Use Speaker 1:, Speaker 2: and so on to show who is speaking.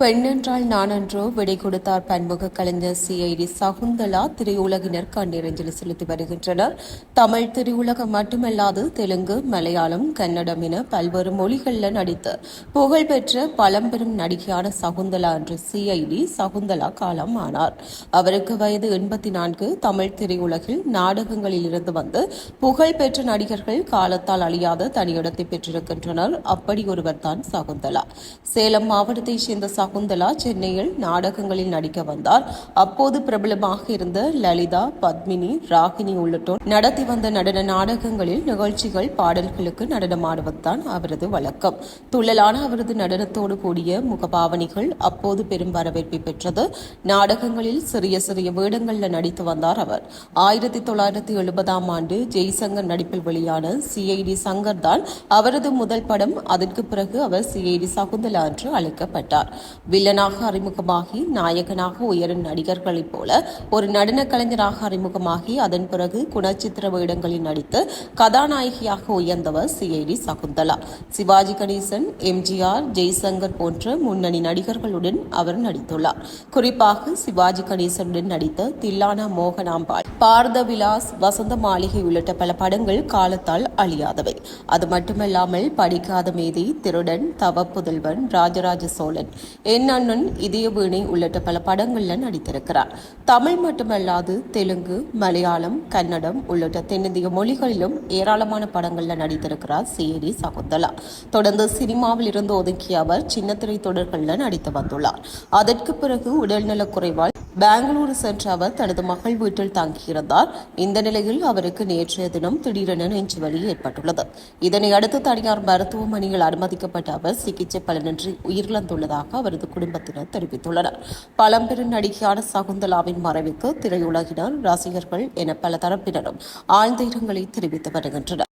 Speaker 1: பெண்ணென்றால் நானென்றோ விடை கொடுத்தார் பன்முக கலைஞர் சிஐடி சகுந்தலா. திரையுலகினர் கண்ணீரஞ்சலி செலுத்தி வருகின்றனர். தமிழ் திரையுலகம் மட்டுமல்லாது தெலுங்கு மலையாளம் கன்னடம் என பல்வேறு மொழிகளில் நடித்து புகழ்பெற்ற பழம்பெரும் நடிகையான சகுந்தலா என்று சிஐடி சகுந்தலா காலம் ஆனார். அவருக்கு வயது எண்பத்தி நான்கு. தமிழ் திரையுலகில் நாடகங்களில் இருந்து வந்து புகழ்பெற்ற நடிகர்கள் காலத்தால் அழியாத தனியிடத்தை பெற்றிருக்கின்றனர். அப்படி ஒருவர் தான் சகுந்தலா. சேலம் மாவட்டத்தைச் சேர்ந்த சகுந்தலா சென்னையில் நாடகங்களில் நடிக்க வந்தார். அப்போது பிரபலமாக இருந்த லலிதா பத்மினி ராகினி உள்ளிட்டோர் நடத்தி வந்த நடன நாடகங்களில் நிகழ்ச்சிகள் பாடல்களுக்கு நடனமாடுவதுதான் அவரது வழக்கம். துள்ளலான அவரது நடனத்தோடு கூடிய முகபாவனைகள் அப்போது பெரும் வரவேற்பை பெற்றது. நாடகங்களில் சிறிய சிறிய வேடங்களில் நடித்து வந்தார் அவர். ஆயிரத்தி தொள்ளாயிரத்தி எழுபதாம் ஆண்டு ஜெய்சங்கர் நடிப்பில் வெளியான சிஐடி சங்கர் தான் அவரது முதல் படம். அதற்கு பிறகு அவர் சிஐடி சகுந்தலா என்று அழைக்கப்பட்டார். வில்லனாக அறிமுகமாகி நாயகனாக உயரும் நடிகர்களைப் போல ஒரு நடன கலைஞராக அறிமுகமாகி அதன் பிறகு குணச்சித்திர வேடங்களில் நடித்து கதாநாயகியாக உயர்ந்தவர் சிஐடி சகுந்தலா. சிவாஜி கணேசன் எம்ஜிஆர் ஜெய்சங்கர் போன்ற முன்னணி நடிகர்களுடன் அவர் நடித்துள்ளார். குறிப்பாக சிவாஜி கணேசனுடன் நடித்த தில்லானா மோகனாம்பாள் பாரத விலாஸ் வசந்த மாளிகை உள்ளிட்ட பல படங்கள் காலத்தால் அழியாதவை. அது மட்டுமல்லாமல் படிக்காத மேதை திருடன் தவ புதல்வன் ராஜராஜ சோழன் என் அண்ணன் இதய வீணை உள்ளிட்ட பல படங்களில் நடித்திருக்கிறார். தமிழ் மட்டுமல்லாது தெலுங்கு மலையாளம் கன்னடம் உள்ளிட்ட தென்னிந்திய மொழிகளிலும் ஏராளமான படங்களில் நடித்திருக்கிறார் சிஏடி சகுந்தலா. தொடர்ந்து சினிமாவில் இருந்து ஒதுக்கிய அவர் சின்னத்திரை தொடர்களில் நடித்து வந்துள்ளார். அதற்கு பிறகு உடல்நலக் குறைவால் பெங்களூரு சென்ற அவர் தனது மகள் வீட்டில் தங்கியிருந்தார். இந்த நிலையில் அவருக்கு நேற்றைய தினம் திடீரென நெஞ்சுவலி ஏற்பட்டுள்ளது. இதனை அடுத்து தனியார் மருத்துவமனையில் அனுமதிக்கப்பட்ட அவர் சிகிச்சை பலனின்றி உயிரிழந்துள்ளதாக அவரது குடும்பத்தினர் தெரிவித்துள்ளனர். பழம்பெரும் நடிகையான சகுந்தலாவின் மறைவுக்கு திரையுலகினர் ரசிகர்கள் என பல தரப்பினரும் ஆழ்ந்த இரங்கலை தெரிவித்து வருகின்றனர்.